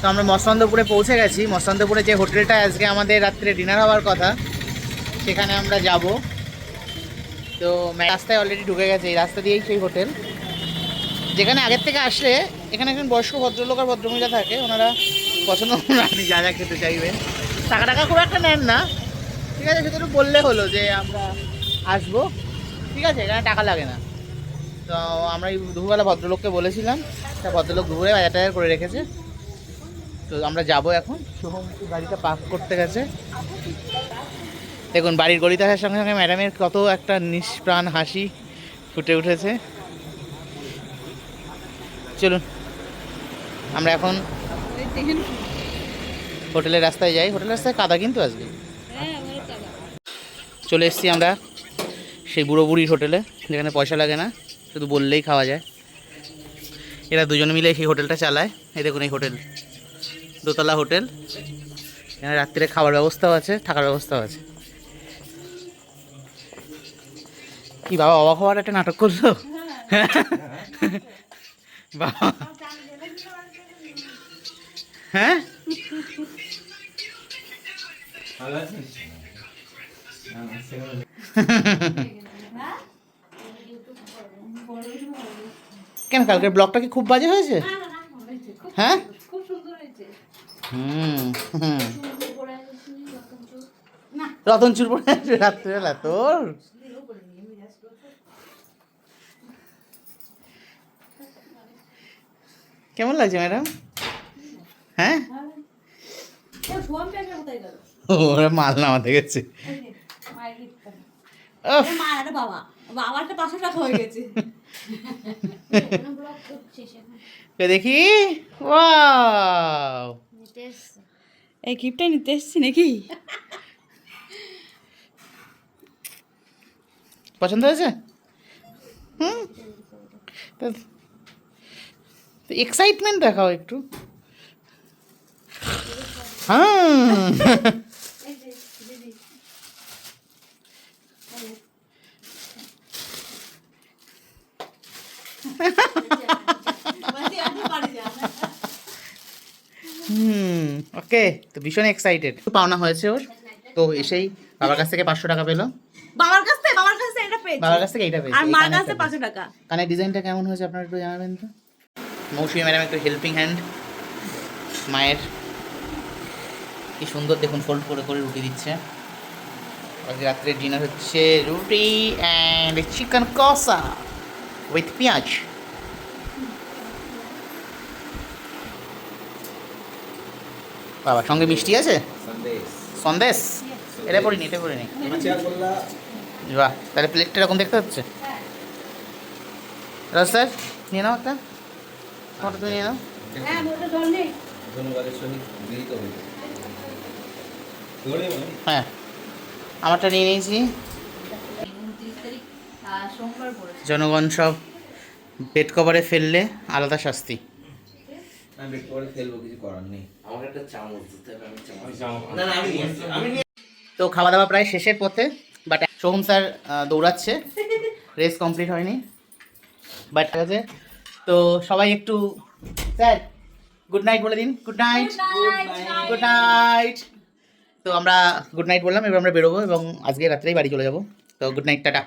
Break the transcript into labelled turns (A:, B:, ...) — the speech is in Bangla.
A: তো আমরা মসলন্দপুরে পৌঁছে গেছি। মসলন্দপুরে যে হোটেলটা আজকে আমাদের রাত্রে ডিনার হওয়ার কথা, সেখানে আমরা যাব। তো রাস্তায় অলরেডি ঢুকে গেছে, এই রাস্তা দিয়েই সেই হোটেল। যেখানে আগের থেকে আসলে এখানে একজন বয়স্ক ভদ্রলোক আর ভদ্রমহিলা থাকে, ওনারা পছন্দ আপনি যা যা খেতে চাইবেন। টাকা টাকা খুব একটা নেন না। ঠিক আছে, শুধু একটু বললে হলো যে আমরা আসব। ঠিক আছে, এখানে টাকা লাগে না। তো আমরা এই দুপুরবেলা ভদ্রলোককে বলেছিলাম, তা ভদ্রলোক দুপুরে বাজার টাজার করে রেখেছে। তো আমরা যাব এখন। শুভম গাড়িটা পার্ক করতে গেছে। দেখুন, বাড়ির গলিতে আসার সঙ্গে সঙ্গে ম্যাডামের কত একটা নিষ্প্রাণ হাসি ফুটে উঠেছে। চলুন, আমরা এখন হোটেলের রাস্তায় যাই। হোটেলের রাস্তায় কাদা কিন্তু আজকে। চলে এসেছি আমরা সেই বুড়ো বুড়ির হোটেলে, যেখানে পয়সা লাগে না, শুধু বললেই খাওয়া যায়। এরা দুজন মিলে সেই হোটেলটা চালায়। এই দেখুন এই হোটেল। দোতলা হোটেল। এখানে রাত্রিরে খাবার ব্যবস্থাও আছে, থাকার ব্যবস্থাও আছে। কি বাবা অবাক হওয়ার একটা নাটক করল? বাবা। হ্যাঁ? কেন, কালকের ব্লগটা কি খুব বাজে হয়েছে? হ্যাঁ? হুম। রতন চুর পরে রাত্রেবেলা তোর? কেমন লাগছে ম্যাডাম? হ্যাঁ? ওরা মাল নামাতে গেছে।
B: হয়ে
A: দেখি? ওয়াও।
B: এই গিফটটা নিতে এসছি নাকি?
A: পছন্দ হয়েছে? হুম? এক্সাইটমেন্ট দেখাও একটু। হ্যাঁ। হুম ওকে তো ভীষণ এক্সাইটেড পাওনা হয়েছে ওর। তো এসেই বাবার কাছ থেকে পাঁচশো টাকা পেল।
B: বাবার কাছ থেকে বাবার কাছ থেকে এটা পেয়েছি।
A: বাবার কাছ থেকে এইটা পেয়েছে।
B: আর মার কাছ থেকে
A: টা
B: পাঁচশো টাকা।
A: কানের ডিজাইনটা কেমন হয়েছে আপনারা একটু জানাবেন তো? মৌসুমী ম্যাডাম একটু হেল্পিং হ্যান্ড মায়ের কি সুন্দর দেখুন ফোল্ড করে করে রুটি দিচ্ছে। আজকে রাত্রে ডিনার হচ্ছে রুটি অ্যান্ড চিকেন কষা উইথ পেঁয়াজ। বাবা সঙ্গে মিষ্টি আছে? সন্দেশ। এটা করিনি এটা করিনি বাহ তাহলে প্লেটটা এরকম দেখতে হচ্ছে? রাজ স্যার নিয়ে নাও একটা। ফটো তুমি নিয়ে নাও।
B: হ্যাঁ
C: মানে
A: হ্যাঁ আমারটা নিয়ে নিয়েছি। জনগণ সব বেড কভারে ফেললে আলাদা শাস্তি।
C: আমি একটু পরে ফেলব কিছু করার নেই।
D: আমাকে একটা চামচ দিতে হবে আমি চামচ
C: না না আমি আমি
A: তো খাওয়া দাওয়া প্রায় শেষের পথে বাট সোহম স্যার দৌড়াচ্ছে। রেস কমপ্লিট হয়নি। বাট ঠিক আছে তো সবাই একটু স্যার গুড নাইট বলে দিন। গুড নাইট গুড নাইট তো আমরা গুড নাইট বললাম এবার আমরা বেরোবো এবং আজকে রাত্রেই বাড়ি চলে যাব। তো গুড নাইট টাটা।